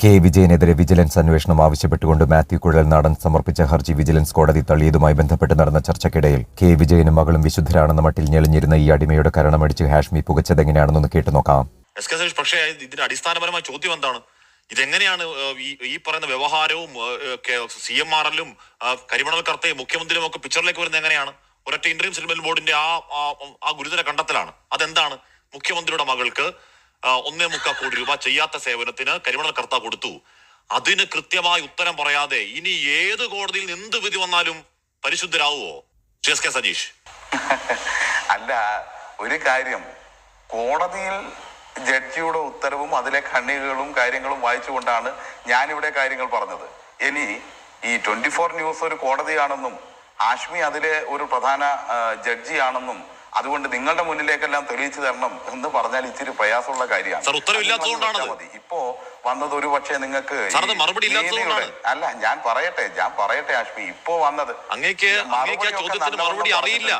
K വിജയനെതിരെ vigilance അന്വേഷണം ആവശ്യപ്പെട്ടുകൊണ്ട് മാത്യു കുഴൽ കുഴൽനാടൻ സമർപ്പിച്ച ഹർജി വിജിലൻസ് കോടതി തള്ളിയതുമായി ബന്ധപ്പെട്ട് നടന്ന ചർച്ചയ്ക്കിടയിൽ കെ വിജയനും മകളും വിശുദ്ധരാണെന്ന മട്ടിൽ ഞെളിഞ്ഞിരുന്ന ഈ അടിമയുടെ കരണമടിച്ച് ഹാഷ്മി പുകച്ചതെങ്ങനെയാണെന്നൊന്ന് കേട്ടു നോക്കാം പക്ഷേ ഇതിന്റെ അടിസ്ഥാനപരമായ ചോദ്യം എന്താണ്? ഇതെങ്ങനെയാണ് ഈ പറയുന്ന വ്യവഹാരവും സി എം ആർ എല്ലും കരിമണൽ കർത്തയും മുഖ്യമന്ത്രിയും ഒക്കെ പിക്ചറിലേക്ക് വരുന്നത് എങ്ങനെയാണ്? ഒരൊറ്റ ഇന്റർവ്യൂ സെറ്റിൽമെന്റ് ബോർഡിന്റെ ആ ആ- ഗുരുതര കണ്ടെത്തലാണ്. അതെന്താണ്? മുഖ്യമന്ത്രിയുടെ മകൾക്ക് ഒന്നേ മുക്കാൽ കോടി രൂപ ചെയ്യാത്ത സേവനത്തിന് കരിമണൽ കർത്ത കൊടുത്തു. അതിന് കൃത്യമായി ഉത്തരം പറയാതെ ഇനി ഏത് കോടതിയിൽ എന്ത് വിധി വന്നാലും പരിശുദ്ധരാവുമോ എസ് കെ സജീഷ് അല്ല ഒരു കാര്യം. കോടതിയിൽ ജഡ്ജിയുടെ ഉത്തരവും അതിലെ ഖണ്ഡികകളും കാര്യങ്ങളും വായിച്ചുകൊണ്ടാണ് ഞാനിവിടെ കാര്യങ്ങൾ പറഞ്ഞത്. ഇനി ഈ ട്വന്റി ഫോർ ന്യൂസ് ഒരു കോടതിയാണെന്നും ആഷ്മി അതിലെ ഒരു പ്രധാന ജഡ്ജിയാണെന്നും അതുകൊണ്ട് നിങ്ങളുടെ മുന്നിലേക്കെല്ലാം തെളിയിച്ചു തരണം എന്ന് പറഞ്ഞാൽ ഇച്ചിരി പ്രയാസമുള്ള കാര്യമാണ്. മതി. ഇപ്പോ വന്നത് ഒരു പക്ഷേ നിങ്ങൾക്ക്. അല്ല ഞാൻ പറയട്ടെ ഞാൻ പറയട്ടെ ആഷ്മി ഇപ്പോ വന്നത് മറുപടി അറിയില്ല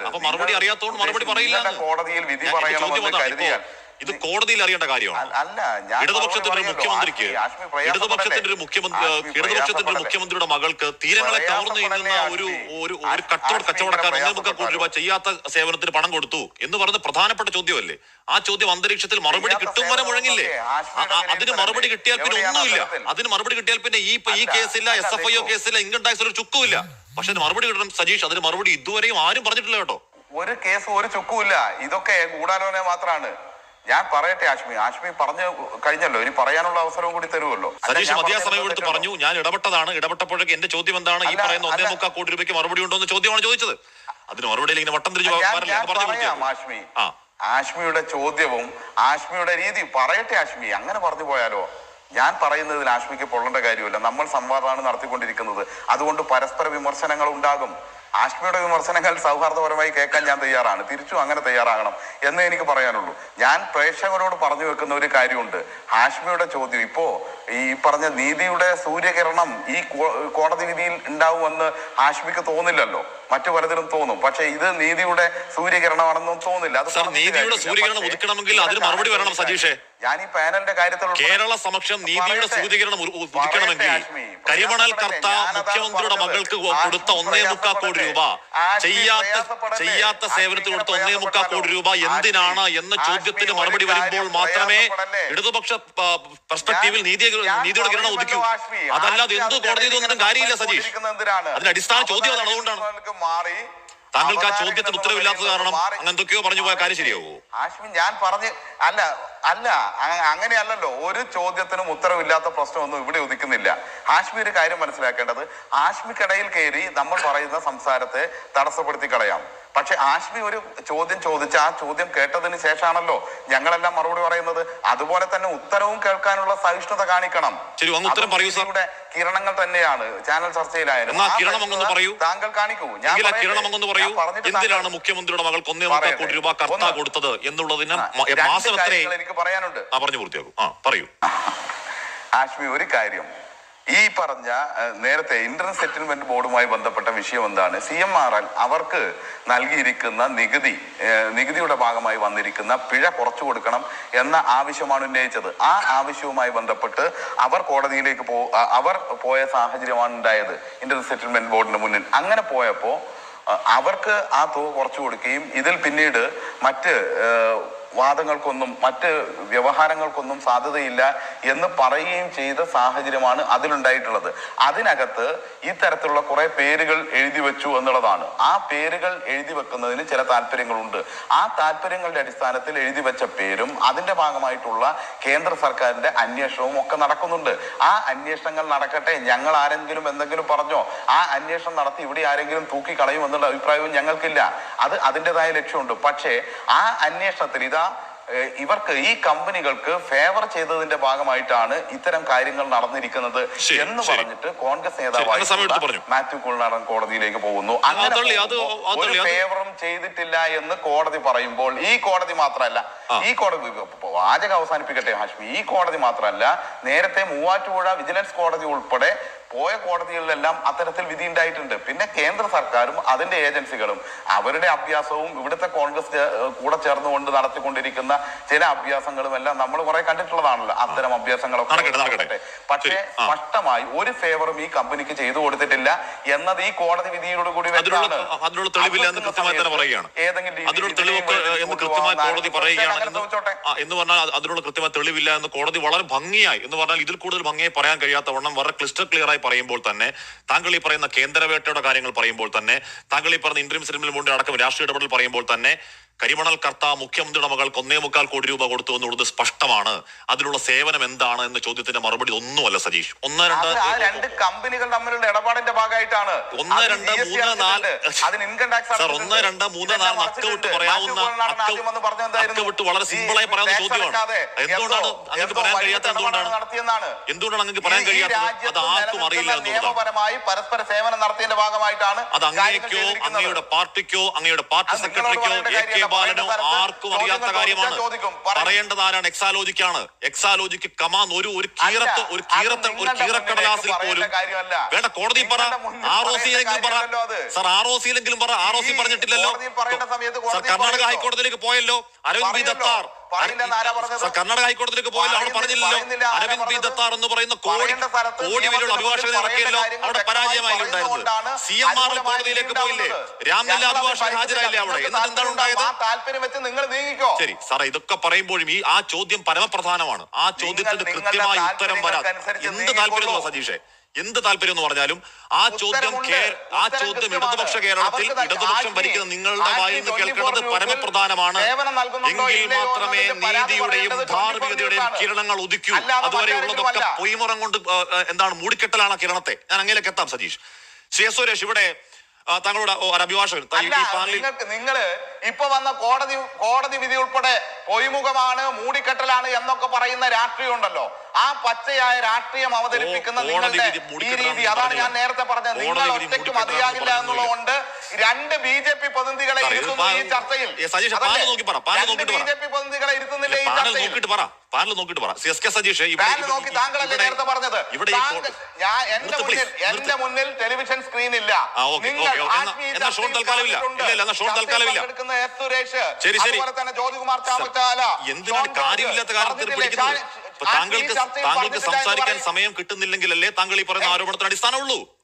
കോടതിയിൽ വിധി പറയണമെന്ന് കരുതിയാൽ ഇത് കോടതിയിൽ അറിയേണ്ട കാര്യമാണ്? ഇടതുപക്ഷത്തിന്റെ ഒരു മുഖ്യമന്ത്രിക്ക് ഇടതുപക്ഷത്തിന്റെ ഒരു മുഖ്യമന്ത്രി ഇടതുപക്ഷത്തിന്റെ ഒരു മുഖ്യമന്ത്രിയുടെ മകൾക്ക് തീരങ്ങളെ കവർന്നു നിന്ന ഒരു ഒരു ഒരു കച്ചവട കച്ചവടക്കാരൻ ഒന്നേ മുക്കാൽ കോടി രൂപ ചെയ്യാത്ത സേവനത്തിന് പണം കൊടുത്തു എന്ന് പറഞ്ഞ പ്രധാനപ്പെട്ട ചോദ്യമല്ലേ? ആ ചോദ്യം അന്തരീക്ഷത്തിൽ മറുപടി കിട്ടും വരെ മുഴങ്ങില്ലേ? അതിന് മറുപടി കിട്ടിയാൽ പിന്നെ ഒന്നുമില്ല. അതിന് മറുപടി കിട്ടിയാൽ പിന്നെ ഈ ഈ കേസില്ല എസ് എഫ് ഐ ഒ കേസില്ല ഇൻകം ടാക്സ് ഒരു ചുക്കുമില്ല. പക്ഷെ അതിന് മറുപടി കിട്ടണം സജീഷ് അതിന് മറുപടി ഇതുവരെയും ആരും പറഞ്ഞിട്ടില്ല കേട്ടോ. ഒരു കേസ് ഒരു ചുക്കുമില്ല. ഇതൊക്കെ ഗൂഢാലോചന മാത്രമാണ് ഞാൻ പറയട്ടെ ആശ്മി. ആശ്മി പറഞ്ഞു കഴിഞ്ഞല്ലോ. ഇനി പറയാനുള്ള അവസരവും കൂടി തരുമല്ലോ. സതീഷ് ഞാൻ സമയം എടുത്ത് പറഞ്ഞു ഞാൻ ഇടപെട്ടതാണ്. ഇടപെട്ടപ്പോഴേക്ക് എന്റെ ചോദ്യം എന്താണ്? ഈ പറയുന്ന ഒന്നേ. മുക്കാൽ കോടി രൂപയ്ക്ക് മറുപടി ഉണ്ടോ എന്ന് ചോദ്യമാണ് ചോദിച്ചത്. അതിന് മറുപടിയിൽ ഇങ്ങനെ വട്ടം തിരിച്ചു ആശ്മി. ആശ്മിയുടെ ചോദ്യവും ആശ്മിയുടെ രീതി പറയട്ടെ ആശ്മി. അങ്ങനെ പറഞ്ഞു പോയാലോ? ഞാൻ പറയുന്നതിൽ ആശ്മിക്ക് പൊള്ളേണ്ട കാര്യമില്ല. നമ്മൾ സംവാദമാണ് നടത്തിക്കൊണ്ടിരിക്കുന്നത്. അതുകൊണ്ട് പരസ്പര വിമർശനങ്ങൾ ഉണ്ടാകും. ആഷ്മിയുടെ വിമർശനങ്ങൾ സൗഹാർദ്ദപരമായി കേൾക്കാൻ ഞാൻ തയ്യാറാണ്. തിരിച്ചും അങ്ങനെ തയ്യാറാകണം എന്നേ എനിക്ക് പറയാനുള്ളൂ. ഞാൻ പ്രേക്ഷകരോട് പറഞ്ഞു വെക്കുന്ന ഒരു കാര്യമുണ്ട്. ഹാഷ്മിയുടെ ചോദ്യം ഇപ്പോ ഈ പറഞ്ഞ നീതിയുടെ സൂര്യകിരണം ഈ കോടതി വിധിയിൽ ഉണ്ടാവുമെന്ന് ഹാഷ്മിക്ക് തോന്നില്ലല്ലോ. മറ്റു പലതിലും തോന്നും. പക്ഷെ ഇത് നീതിയുടെ സൂര്യകിരണമാണെന്നും തോന്നില്ല. അത് നീതിയുടെ സൂര്യകിരണം അതിന് മറുപടി വരണം സജീഷേ. ഞാൻ ഈ പാനലിന്റെ കാര്യത്തിൽ കേരള സമക്ഷം നീതിയുടെ സൂര്യകിരണം. കരിമണൽ കർത്ത മുഖ്യമന്ത്രിയുടെ മകൾക്ക് കൊടുത്ത ഒന്നേ മുക്കാൽ കോടി രൂപ. ചെയ്യാത്ത? ചെയ്യാത്ത സേവനത്തിന് കൊടുത്ത ഒന്നേ മുക്കാൽ കോടി രൂപ എന്തിനാണ് എന്ന ചോദ്യത്തിന് മറുപടി വരുമ്പോൾ മാത്രമേ ഇടതുപക്ഷ പെർസ്പെക്ടീവിൽ നീതി നീതിയുടെ കിരണം ഒതുക്കൂ. അതല്ലാതെ എന്ത് കോടതി ഒന്നും കാര്യമില്ല സജീഷ് അതിന്റെ അടിസ്ഥാന ചോദ്യം അതാണ് അതുകൊണ്ടാണ് താങ്കൾക്ക് ആ ചോദ്യത്തിന് ഉത്തരവില്ലാത്തത് കാരണം. അങ്ങനെ എന്തൊക്കെയോ പറഞ്ഞു പോയ കാര്യം ശരിയാവോ? ആഷ്മി ഞാൻ പറഞ്ഞ് അല്ല അല്ല അങ്ങനെയല്ലല്ലോ. ഒരു ചോദ്യത്തിനും ഉത്തരവില്ലാത്ത പ്രശ്നമൊന്നും ഇവിടെ ഉദിക്കുന്നില്ല. ഹാഷ്മി ഒരു കാര്യം മനസ്സിലാക്കേണ്ടത്. ആഷ്മിക്കിടയിൽ കയറി നമ്മൾ പറയുന്ന സംസാരത്തെ തടസ്സപ്പെടുത്തി കളയാം. പക്ഷെ ആഷ്മി ഒരു ചോദ്യം ചോദിച്ച ആ ചോദ്യം കേട്ടതിന് ശേഷമാണല്ലോ ഞങ്ങളെല്ലാം മറുപടി പറയുന്നത്. അതുപോലെ തന്നെ ഉത്തരവും കേൾക്കാനുള്ള സഹിഷ്ണുത കാണിക്കണം. കിരണങ്ങൾ തന്നെയാണ് ചാനൽ ചർച്ചയിലായാലും. താങ്കൾ കാണിക്കൂ. ഞാൻ പറഞ്ഞിട്ട് മുഖ്യമന്ത്രിയുടെ മകൾക്ക് ഒന്നേ കോടി രൂപ കർത്ത. കൊടുത്തത് എന്നുള്ളതിന് എനിക്ക് മാസം എനിക്ക് പറയാനുണ്ട്. ആ പറഞ്ഞു പൂർത്തിയാക്കും. ആ പറയൂ. ആശ്മി ഒരു കാര്യം. ഈ പറഞ്ഞ നേരത്തെ ഇന്റർ സെറ്റിൽമെന്റ് ബോർഡുമായി ബന്ധപ്പെട്ട വിഷയം എന്താണ്? സി എം ആർ എൽ അവർക്ക് നൽകിയിരിക്കുന്ന നികുതി നികുതിയുടെ ഭാഗമായി വന്നിരിക്കുന്ന പിഴ കുറച്ചു കൊടുക്കണം എന്ന ആവശ്യമാണ് ഉന്നയിച്ചത്. ആ ആവശ്യവുമായി ബന്ധപ്പെട്ട് അവർ കോടതിയിലേക്ക് പോ അവർ പോയ സാഹചര്യമാണ് ഉണ്ടായത് ഇന്റർ സെറ്റിൽമെന്റ് ബോർഡിന് മുന്നിൽ. അങ്ങനെ പോയപ്പോ അവർക്ക് ആ തുക കുറച്ചു കൊടുക്കുകയും ഇതിൽ പിന്നീട് മറ്റ് വാദങ്ങൾക്കൊന്നും മറ്റ് വ്യവഹാരങ്ങൾക്കൊന്നും സാധ്യതയില്ല എന്ന് പറയുകയും ചെയ്ത സാഹചര്യമാണ് അതിലുണ്ടായിട്ടുള്ളത്. അതിനകത്ത് ഇത്തരത്തിലുള്ള കുറെ പേരുകൾ എഴുതി വെച്ചു എന്നുള്ളതാണ്. ആ പേരുകൾ എഴുതി വെക്കുന്നതിന് ചില താല്പര്യങ്ങളുണ്ട്. ആ താല്പര്യങ്ങളുടെ അടിസ്ഥാനത്തിൽ എഴുതി വെച്ച പേരും അതിന്റെ ഭാഗമായിട്ടുള്ള കേന്ദ്ര സർക്കാരിന്റെ അന്വേഷണവും ഒക്കെ നടക്കുന്നുണ്ട്. ആ അന്വേഷണങ്ങൾ നടക്കട്ടെ. ഞങ്ങൾ ആരെങ്കിലും എന്തെങ്കിലും പറഞ്ഞോ ആ അന്വേഷണം നടത്തി ഇവിടെ ആരെങ്കിലും തൂക്കി കളയും എന്നുള്ള അഭിപ്രായവും ഞങ്ങൾക്കില്ല. അത് അതിന്റെതായ ലക്ഷ്യമുണ്ട്. പക്ഷേ ആ അന്വേഷണത്തിൽ ഇതാ ഇവർക്ക് ഈ കമ്പനികൾക്ക് ഫേവർ ചെയ്തതിന്റെ ഭാഗമായിട്ടാണ് ഇത്തരം കാര്യങ്ങൾ നടന്നിരിക്കുന്നത് എന്ന്. പറഞ്ഞിട്ട് കോൺഗ്രസ്. നേതാവായിട്ടുള്ള മാത്യു കുൾനാടൻ കോടതിയിലേക്ക് പോകുന്നു അങ്ങനെ ഒരു ഫേവറും ചെയ്തിട്ടില്ല എന്ന് കോടതി പറയുമ്പോൾ ഈ കോടതി മാത്രമല്ല ഈ കോടതി വാചകം അവസാനിപ്പിക്കട്ടെ ഹാഷ്മി ഈ കോടതി മാത്രമല്ല നേരത്തെ മൂവാറ്റുപുഴ വിജിലൻസ് കോടതി ഉൾപ്പെടെ പോയ കോടതികളിലെല്ലാം അത്തരത്തിൽ വിധി ഉണ്ടായിട്ടുണ്ട്. പിന്നെ കേന്ദ്ര സർക്കാരും അതിന്റെ ഏജൻസികളും അവരുടെ അഭ്യാസവും ഇവിടുത്തെ കോൺഗ്രസ് കൂടെ ചേർന്നുകൊണ്ട് നടത്തിക്കൊണ്ടിരിക്കുന്ന ചില അഭ്യാസങ്ങളും എല്ലാം നമ്മൾ കുറെ കണ്ടിട്ടുള്ളതാണല്ലോ. അത്തരം അഭ്യാസങ്ങളൊക്കെ. പക്ഷേ വ്യക്തമായി സ്പഷ്ടമായി ഒരു ഫേവറും ഈ കമ്പനിക്ക് ചെയ്തു കൊടുത്തിട്ടില്ല. എന്നത് ഈ കോടതി വിധിയോട് കൂടി എന്ന് പറഞ്ഞാൽ അത് അതിനുള്ള കൃത്യമായ തെളിവില്ല എന്ന് കോടതി വളരെ ഭംഗിയായി എന്ന് പറഞ്ഞാൽ ഇതിൽ കൂടുതൽ ഭംഗിയായി പറയാൻ കഴിയാത്ത വണ്ണം വളരെ ക്ലിസ്റ്റർ ക്ലിയർ ആയി പറയുമ്പോൾ തന്നെ താങ്കൾ ഈ പറയുന്ന കേന്ദ്രവേട്ടയുടെ കാര്യങ്ങൾ പറയുമ്പോൾ തന്നെ താങ്കൾ ഈ പറയുന്ന ഇന്റർവ്യൂ സെറ്റിൽമെന്റ് ബോർഡിന്റെ അടക്കം രാഷ്ട്രീയ ഇടപെടൽ പറയുമ്പോൾ തന്നെ കരിമണൽ കർത്ത മുഖ്യമന്ത്രിയുടെ മകൾക്ക് ഒന്നേ മുക്കാൽ കോടി രൂപ കൊടുത്തു എന്നുള്ളത് സ്പഷ്ടമാണ് അതിലുള്ള സേവനം എന്താണ് എന്ന ചോദ്യത്തിന്റെ മറുപടി ഒന്നുമല്ല സജീഷ് ഒന്ന് രണ്ട് രണ്ട് കമ്പനികൾ തമ്മിലുള്ള ഇടപാടിന്റെ ഭാഗമായിട്ടാണ് ഒന്ന്, രണ്ട്, മൂന്ന്, നാല് സാർ, ഒന്ന്, രണ്ട്, മൂന്ന്, നാല് അക്ക വിട്ട് പറയാവുന്ന അക്ക അക്ക വിട്ട് വളരെ സിമ്പിളായി ആയി പറയാവുന്ന ചോദ്യമാണ്. എന്തുകൊണ്ടാണ് അങ്ങക്ക് പറയാൻ കഴിയാത്ത എന്തുകൊണ്ടാണ്? എന്തുകൊണ്ടാണ് അങ്ങക്ക് പറയാൻ കഴിയാത്തത്? അത് ആർക്കും അറിയില്ല. നിയമപരമായി പരസ്പര സേവനം നടത്തിയതിന്റെ ഭാഗമായിട്ടാണ് അത് അങ്ങനെയൊക്കെയോ അങ്ങേക്കോ അങ്ങയുടെ പാർട്ടിക്കോ അങ്ങയുടെ പാർട്ടി സെക്രട്ടറിക്കോ എ കെ. ബാലനോ ആർക്കും അറിയാത്ത കാര്യമാണ്. പറയേണ്ടത് ആരാണ്? എക്സാലോജിക്കാണ്. എക്സാലോജിക്ക് കമാന്ന് ഒരു ഒരു കീറത്ത് ഒരു കീറത്ത് ഒരു കീറക്കടലാസിൽ പോലും. വേണ്ട കോടതി പറ. ആർ ഒ സിയിലെങ്കിലും പറ. സർ ആർ ഒ സിയിലെങ്കിലും പറ. ആർ ഒ സി പറഞ്ഞിട്ടില്ലല്ലോ. സാർ കർണാടക. ഹൈക്കോടതിയിലേക്ക് പോയല്ലോ. അരവിന്ദ് ബി ദത്താർ. കർണാടക ഹൈക്കോടതിയിലേക്ക് പോയല്ലോ. അവിടെ പറഞ്ഞില്ലല്ലോ അരവിന്ദ് ബി ദത്താർ എന്ന് പറയുന്ന കോടി കോടി വരെയുള്ള അഭിഭാഷകനെ ഇറക്കിയല്ലോ. അവിടെ പരാജയമായി ഉണ്ടായിരുന്നത് പറയുന്നതുകൊണ്ടാണ് സി എം ആർ കോടതിയിലേക്ക് പോയില്ലേ? രാംലീല അഭിഭാഷകൻ ഹാജരായില്ലേ അവിടെ? എന്നിട്ട് എന്താണ് ഉണ്ടായത്? താല്പര്യം വെച്ച് നിങ്ങൾ നീങ്ങിക്കോ. ശരി സാറേ ഇതൊക്കെ പറയുമ്പോഴും ഈ ആ ചോദ്യം പരമപ്രധാനമാണ്. ആ ചോദ്യത്തിന്റെ കൃത്യമായ ഉത്തരം വരാൻ എന്ത് താല്പര്യമുള്ള നീങ്ങിക്കൊള്ളൂ. എന്ത് താല്പര്യം എന്ന് പറഞ്ഞാലും ആ ചോദ്യം ആ ചോദ്യം ഇടതുപക്ഷ കേരളത്തിൽ ഇടതുപക്ഷം ഭരിക്കുന്ന നിങ്ങളുടെ വായിൽ നിന്ന് 24 കേൾക്കേണ്ടത് പരമപ്രധാനമാണ്. എങ്കിൽ മാത്രമേ നീതിയുടെയും ധാർമ്മികതയുടെയും കിരണങ്ങൾ ഉദിക്കൂ അതുവരെ ഉള്ളതൊക്കെ പൊയ്മുറം കൊണ്ട് എന്താണ് മൂടിക്കെട്ടലാണ് കിരണത്തെ. ഞാൻ അങ്ങനെയൊക്കെ എത്താം സതീഷ്. ശ്രീ എസ് സുരേഷ് ഇവിടെ താങ്കളുടെ ഒരു അഭിഭാഷകൻ. ഈ പാനലിൽ നിങ്ങൾ ഇപ്പൊ വന്ന കോടതി കോടതി വിധി ഉൾപ്പെടെ പൊയ്മുഖമാണ് മൂടിക്കെട്ടലാണ് എന്നൊക്കെ പറയുന്ന രാഷ്ട്രീയം ഉണ്ടല്ലോ ആ പച്ചയായ രാഷ്ട്രീയം അവതരിപ്പിക്കുന്ന നിങ്ങളുടെ ഈ രീതി അതാണ് ഞാൻ നേരത്തെ പറഞ്ഞത്. നിങ്ങൾ ഒറ്റയ്ക്ക് മതിയാകില്ല എന്നുള്ളതുകൊണ്ട് രണ്ട് ബി ജെ പി പ്രതിനിധികളെ ഇരുത്തുന്നു ഈ ചർച്ചയിൽ. രണ്ട് ബി. ജെ പി പ്രതിനിധികളെ ഇരുത്തുന്നില്ല ഈ ചർച്ചയിൽ. പാനൽ നോക്കിയിട്ട് പറ. സി എസ് കെ സജീഷ് നോക്കി താങ്കളല്ലേ നേരത്തെ പറഞ്ഞത്? ഇവിടെ ഞാൻ എന്റെ മുന്നിൽ എന്റെ മുന്നിൽ ടെലിവിഷൻ സ്ക്രീൻ ഇല്ല. നിങ്ങൾ ഓക്കേ. എന്നാ- ഷോൺ ചർച്ചയിൽ തൽക്കാലം ഇല്ല. ഇല്ല, ഇല്ല, എന്നാ ഷോൺ ചർച്ചയിൽ തൽക്കാലം എസ് സുരേഷ് ശരി, ശരി. അതുപോലെ തന്നെ ജ്യോതികുമാർ ചാമച്ചാല എന്തിനാണ് കാര്യമില്ലാത്ത കാര്യത്തിൽ പിടിക്കുന്നത് ഇപ്പൊ താങ്കൾക്ക് താങ്കൾക്ക് സംസാരിക്കാൻ സമയം കിട്ടുന്നില്ലെങ്കിലല്ലേ താങ്കൾ ഈ പറയുന്ന ആരോപണത്തിന് അടിസ്ഥാനമുള്ളൂ?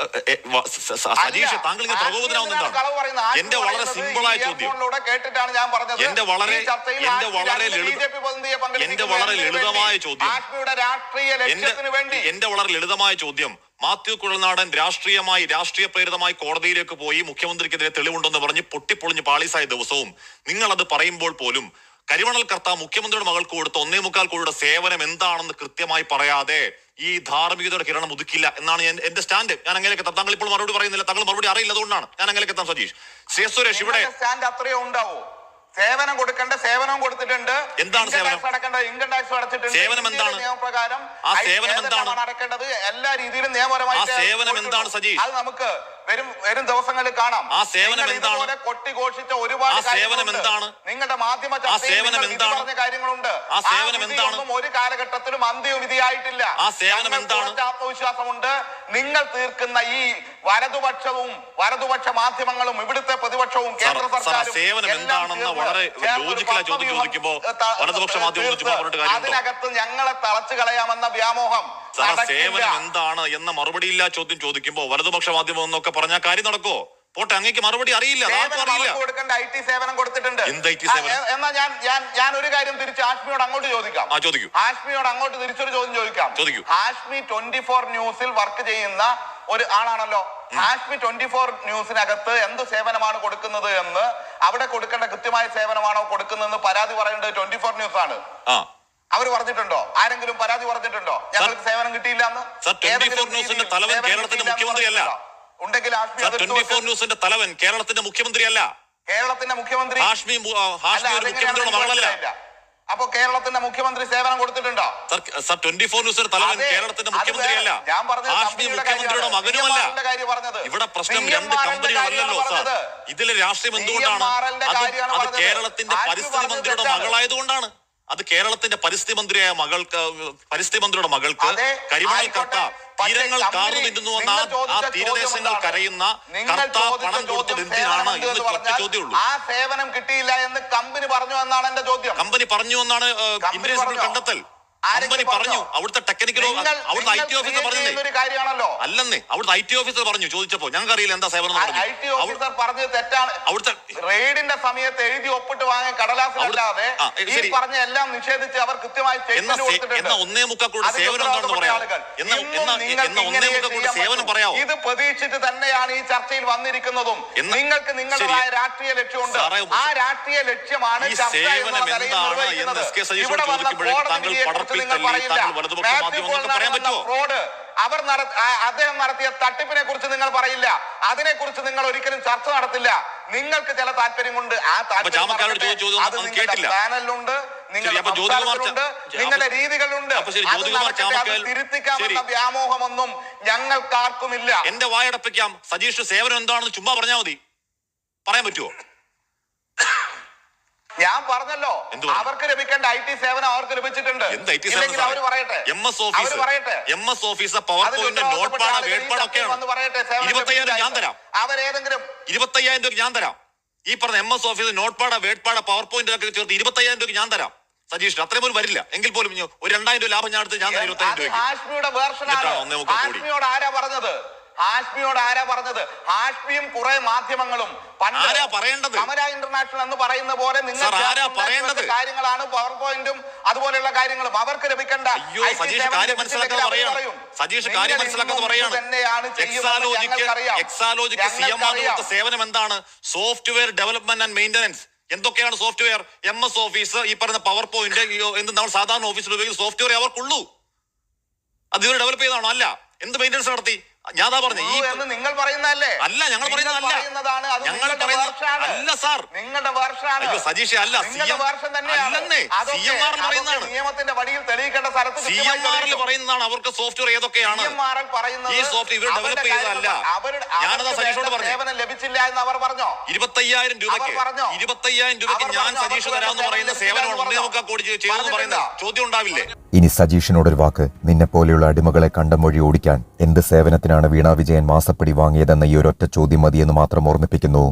എ, എ, വ- സ- സ- സതീഷ് താങ്കൾ ഇങ്ങനെ പ്രകോപനാവുന്ന ആത്മീയതയാണ് കളവ് പറയുന്നത്. എന്താണ് ആത്മീയ എന്റെ വളരെ സിമ്പിളായ ചോദ്യം. കേട്ടിട്ടാണ് ഞാൻ പറഞ്ഞത്. എന്റെ വളരെ- എന്റെ വളരെ ലളിത- എന്റെ വളരെ ലളിതമായ ചോദ്യം. രാഷ്ട്രീയ എന്റെ ലക്ഷ്യത്തിന് വേണ്ടി എന്റെ വളരെ ലളിതമായ ചോദ്യം. മാത്യു കുഴൽനാടൻ രാഷ്ട്രീയമായി രാഷ്ട്രീയ പ്രേരിതമായി കോടതിയിലേക്ക് പോയി മുഖ്യമന്ത്രിക്കെതിരെ തെളിവുണ്ടെന്ന് പറഞ്ഞ് പൊട്ടിപ്പൊളിഞ്ഞ് പാളീസായ ദിവസവും. നിങ്ങൾ അത് പറയുമ്പോൾ പോലും കരിമണൽ കർത്ത മുഖ്യമന്ത്രിയുടെ മകൾക്ക് കൊടുത്ത ഒന്നേ മുക്കാൽ കോടിയുടെ സേവനം എന്താണെന്ന് കൃത്യമായി പറയാതെ ഈ ധാർമ്മികതയുടെ കിരണം ഉദിക്കില്ല എന്നാണ് ഞാൻ എന്റെ സ്റ്റാൻഡ്. ഞാൻ അങ്ങനെയൊക്കെ താങ്കൾ ഇപ്പോൾ മറുപടി പറയുന്നില്ല. താങ്കൾ മറുപടി അറിയില്ല അതുകൊണ്ടാണ്. ഞാൻ അങ്ങനെയൊക്കെ എത്താം സജീഷ് സുരേഷ് ഇവിടെ സ്റ്റാൻഡ് അത്രയോ ഉണ്ടാവോ? സേവനം കൊടുക്കേണ്ട സേവനവും കൊടുത്തിട്ടുണ്ട് എന്താണ് സേവനം? അടക്കേണ്ട ഇൻകം ടാക്സ് അടച്ചിട്ടുണ്ട് സേവനം എന്താണ്? നിയമപ്രകാരം ആ സേവനം എന്താണ്? അടക്കേണ്ടത് എല്ലാ രീതിയിലും സേവനം എന്താണ് സജി അത് നമുക്ക് വരും വരും ദിവസങ്ങളിൽ കാണാം ആ സേവനം എന്താണ്? ഇതുപോലെ കൊട്ടിഘോഷിച്ച ഒരുപാട് സേവനം എന്താണ്? നിങ്ങളുടെ മാധ്യമ സേവനം എന്താണ്? പറഞ്ഞ കാര്യങ്ങളുണ്ട് ആ സേവനം എന്താണ്? ഒരു കാലഘട്ടത്തിലും അന്ത്യവിധിയായിട്ടില്ല ആ സേവനം എന്താണ്? ആത്മവിശ്വാസമുണ്ട് നിങ്ങൾ തീർക്കുന്ന ഈ വലതുപക്ഷവും വലതുപക്ഷ മാധ്യമങ്ങളും ഇവിടുത്തെ പ്രതിപക്ഷവും കേന്ദ്ര സാർ, സാർ, സർക്കാരും? അതിനകത്ത് ഞങ്ങളെ തളച്ചു കളയാമെന്ന വ്യാമോഹം സേവനം എന്താണ് എന്ന മറുപടിയില്ല ചോദ്യം ചോദിക്കുമ്പോ വലതുപക്ഷ മാധ്യമം എന്നൊക്കെ പറഞ്ഞാൽ കാര്യം നടക്കോ? പോട്ടെ അങ്ങേക്ക് മറുപടി അറിയില്ല കൊടുക്കേണ്ട ഐ ടി സേവനം കൊടുത്തിട്ടുണ്ട്? എന്നാ ഞാൻ ഞാൻ ഞാൻ ഒരു കാര്യം തിരിച്ച് ആഷ്മിയോട് അങ്ങോട്ട് ചോദിക്കാം. ആ ചോദിക്കൂ. ഹാഷ്മിയോട് അങ്ങോട്ട് തിരിച്ചൊരു ചോദ്യം ചോദിക്കാം. ചോദിക്കൂ. ഹാഷ്മി ട്വന്റി ഫോർ ന്യൂസിൽ വർക്ക് ചെയ്യുന്ന ഒരു ആളാണല്ലോ ഹാഷ്മി ട്വന്റി ഫോർ ന്യൂസിനകത്ത് എന്ത് സേവനമാണ് കൊടുക്കുന്നത് എന്ന് അവിടെ കൊടുക്കേണ്ട കൃത്യമായ സേവനമാണോ കൊടുക്കുന്നതെന്ന് പരാതി പറയേണ്ടത് ട്വന്റി ഫോർ ന്യൂസ് ആണ് അവർ പറഞ്ഞിട്ടുണ്ടോ ആരെങ്കിലും പരാതി പറഞ്ഞിട്ടുണ്ടോ ഞങ്ങൾക്ക് സേവനം കിട്ടിയില്ല എന്ന് 24 ന്യൂസിന്റെ തലവൻ കേരളത്തിന്റെ മുഖ്യമന്ത്രി എന്ന് മുഖ്യമന്ത്രിയല്ല. പറഞ്ഞിട്ടുണ്ടോ? ഉണ്ടെങ്കിൽ. ന്യൂസിന്റെ തലവൻ കേരളത്തിന്റെ മുഖ്യമന്ത്രിയല്ല കേരളത്തിന്റെ മുഖ്യമന്ത്രി ഹാഷ്മി ഹാഷ്മി ഒരു മുഖ്യമന്ത്രിയുടെ മകളല്ല. അപ്പൊ കേരളത്തിന്റെ മുഖ്യമന്ത്രി സേവനം കൊടുത്തിട്ടുണ്ടോ? സർ സർ ട്വന്റി ഫോർ ന്യൂസിന്റെ തലവൻ കേരളത്തിന്റെ മുഖ്യമന്ത്രി മുഖ്യമന്ത്രിയല്ല. ഞാൻ പറഞ്ഞത് ഹാഷ്മി മുഖ്യമന്ത്രിയുടെ മകനുമല്ല. ഇവിടെ പ്രശ്നം രണ്ട് കമ്പനികളല്ലല്ലോ സാർ. ഇതിലെ രാഷ്ട്രീയം എന്തുകൊണ്ടാണ്? അത്. കേരളത്തിന്റെ പരിസ്ഥിതി മന്ത്രിയുടെ. മകളായതുകൊണ്ടാണ്. അത് കേരളത്തിന്റെ പരിസ്ഥിതി മന്ത്രിയായ മകൾക്ക് പരിസ്ഥിതി മന്ത്രിയുടെ മകൾക്ക് കരിമണൽ കർത്ത തീരങ്ങൾ കാർന്നു തിന്നുന്നു എന്ന ആ- തീരദേശങ്ങൾ കരയുന്ന കർത്ത പണം കൊടുത്തത് എന്തിനാണ് എന്ന് കുറച്ച് ഒറ്റ ചോദ്യമുള്ളൂ ആ സേവനം കിട്ടിയില്ല എന്ന് കമ്പനി പറഞ്ഞു എന്നാണ് എന്റെ ചോദ്യം. കമ്പനി പറഞ്ഞു എന്നാണ് കണ്ടെത്തൽ. പറഞ്ഞു പറഞ്ഞോ? അവിടുത്തെ ടെക്നിക്കലോ അവിടുത്തെ ഐ ടി ഓഫീസർ പറഞ്ഞേ ചെയ്യുന്ന ഒരു കാര്യമാണല്ലോ അല്ലെന്നേ അവിടുത്തെ ഐ ടി ഓഫീസർ പറഞ്ഞു ചോദിച്ചപ്പോ ഞങ്ങൾക്ക് അറിയില്ല എന്താ സേവനം പറഞ്ഞു ഐ ടി ഓഫീസർ പറഞ്ഞത് തെറ്റാണ് അവിടുത്തെ റെയ്ഡിന്റെ സമയത്ത് എഴുതി ഒപ്പിട്ട് വാങ്ങിയ കടലാസിലല്ലാതെ ഈ. പറഞ്ഞ എല്ലാം നിഷേധിച്ച് അവർ കൃത്യമായി എന്ന ഒന്നേ മുക്കാൽ സേവനം എന്താണെന്ന് ഉത്തരവാദപ്പെട്ട എന്ന- ഒന്നേ ഇങ്ങനെ മുക്കാൽ കോടി ചെയ്യാൻ സേവനം. പറയാമോ? ഇത് പ്രതീക്ഷിച്ച് തന്നെയാണ് ഈ ചർച്ചയിൽ വന്നിരിക്കുന്നതും നിങ്ങൾക്ക് നിങ്ങളുടേതായ രാഷ്ട്രീയ ലക്ഷ്യമുണ്ട് ആ രാഷ്ട്രീയ ലക്ഷ്യമാണ് ചർച്ച എന്നുള്ള നിലയിൽ നിർവഹിക്കുന്നത്. ഇവിടെ വന്ന കോടതി നിങ്ങൾ പറയില്ല. താങ്കൾ മാത്യു പോൾ പറയാൻ നടത്തുന്ന പറ്റുമോ? ഫ്രോഡ് അവർ നട- അദ്ദേഹം നടത്തിയ തട്ടിപ്പിനെ കുറിച്ച് നിങ്ങൾ പറയില്ല. അതിനെ കുറിച്ച് നിങ്ങൾ ഒരിക്കലും ചർച്ച നടത്തില്ല. നിങ്ങൾക്ക് ചില താല്പര്യമുണ്ട്. ആ താല്പര്യം അത് നിങ്ങളുടെ. പാനലിലുണ്ട്. നിങ്ങളുടെ രീതികളുണ്ട്. തിരുത്തിക്കാമെന്ന. വ്യാമോഹമൊന്നും ഞങ്ങൾക്കാർക്കുമില്ല. എന്റെ വായടപ്പിക്കാം. സജീഷ് സേവനം എന്താണെന്ന് ചുമ്മാ പറഞ്ഞാൽ മതി. പറയാൻ പറ്റുമോ ഞാൻ പറഞ്ഞല്ലോ അവർക്ക് ലഭിക്കേണ്ട ഐ ടി സേവനം അവർക്ക് ലഭിച്ചിട്ടുണ്ട്. എന്ത് ഐ ടി ഇല്ലെങ്കിൽ അവർ പറയട്ടെ? എം എസ് അവർ ഓഫീസ് പറയട്ടെ? എം എസ് ഓഫീസ് പവർ അതിന് പോയിന്റ് ഉത്തരവാദിത്തപ്പെട്ട നോട്ട്പാട ആളുകൾ ഈ ചർച്ചയിൽ വേട്പാടൊക്കെയാണ് വന്ന് പറയട്ടെ, സേവനം ഇരുപത്തയ്യായിരം ഞാൻ തരാം. എന്ന്. അവരേതെങ്കിലും ഇരുപത്തയ്യായിരം രൂപ ഞാൻ തരാം. ഈ പറഞ്ഞ M S office notepad wordpad power point ഒക്കെ ചേർത്ത് ഇരുപത്തയ്യായിരം രൂപ ഞാൻ തരാം. സജീഷ് അത്രയും പോലും വരില്ല. എങ്കിൽ പോലും ഒരു രണ്ടായിരം രൂപ ലാഭം ഞാൻ എടുത്ത് ഞാൻ ഇരുപത്തയ്യായിരം രൂപ ആരാ പറഞ്ഞത്? ഹാഷ്മിയോട് ആരാ പറഞ്ഞത്? ഹാഷ്മിയും കുറെ മാധ്യമങ്ങളും പണ്ട്? സമര ഇന്റർനാഷണൽ എന്ന് പറയുന്ന പോലെ നിങ്ങൾ? കാര്യങ്ങളാണ് പവർ പോയിന്റും അതുപോലെയുള്ള കാര്യങ്ങളും. അവർക്ക് ലഭിക്കേണ്ട. സജീഷ് സേവനം കാര്യം ലഭിച്ചില്ലെങ്കിൽ പറയാണ്. സേവനം എന്താണ്? സോഫ്റ്റ്വെയർ ഡെവലപ്മെന്റ് ആൻഡ് മെയിന്റനൻസ് എന്തൊക്കെയാണ് സോഫ്റ്റ്വെയർ എം എസ് ഓഫീസ് ഈ പറയുന്ന പവർ പോയിന്റ് എന്ത് നമ്മൾ സാധാരണ ഓഫീസിൽ ഉപയോഗിക്കുന്ന സോഫ്റ്റ്വെയർ അവർക്കുള്ളൂ അത് ഇവർ ഡെവലപ്പ് ചെയ്താണോ അല്ല. എന്ത് മെയിന്റനൻസ് നടത്തി? ഞാൻ പറഞ്ഞു ഈ നിങ്ങൾ പറയുന്നതല്ലേ? അല്ല ഞങ്ങൾ പറയുന്നതല്ല. ഞങ്ങൾ. അല്ല സാർ. നിങ്ങളുടെ വർഷമാണ് സജീഷ് അല്ല നിയമത്തിന്റെ വടിയിൽ തെളിയിക്കേണ്ട സ്ഥലത്ത് സി എം ആറിൽ പറയുന്നതാണ് അവർക്ക് സോഫ്റ്റ്വെയർ ഏതൊക്കെയാണ്? ഈ സോഫ്റ്റ് ഇവർ ഡെവലപ്പ് ചെയ്തതല്ല. ഞാനതാ സജീഷോട് പറഞ്ഞു. സേവനം ലഭിച്ചില്ല എന്ന് അവർ പറഞ്ഞോ? ഇരുപത്തയ്യായിരം രൂപയ്ക്ക്? ഇരുപത്തയ്യായിരം രൂപയ്ക്ക് ഞാൻ? സജീഷ് തരാമെന്ന് പറയുന്ന സേവനം മുക്കാൽ കോടി ചെയ്തെന്ന് പറയുന്ന ചോദ്യം ഉണ്ടാവില്ലേ? ഇനി സജീഷിനോടൊരു വാക്ക്. നിന്നെ പോലെയുള്ള അടിമകളെ വഴി ഓടിക്കാൻ എന്ത് സേവനത്തിനാണ് വീണാ വിജയൻ മാസപ്പടി വാങ്ങിയതെന്ന ഈ ഒരൊറ്റ ചോദ്യം മതിയെന്ന് മാത്രം ഓർമ്മിപ്പിക്കുന്നു?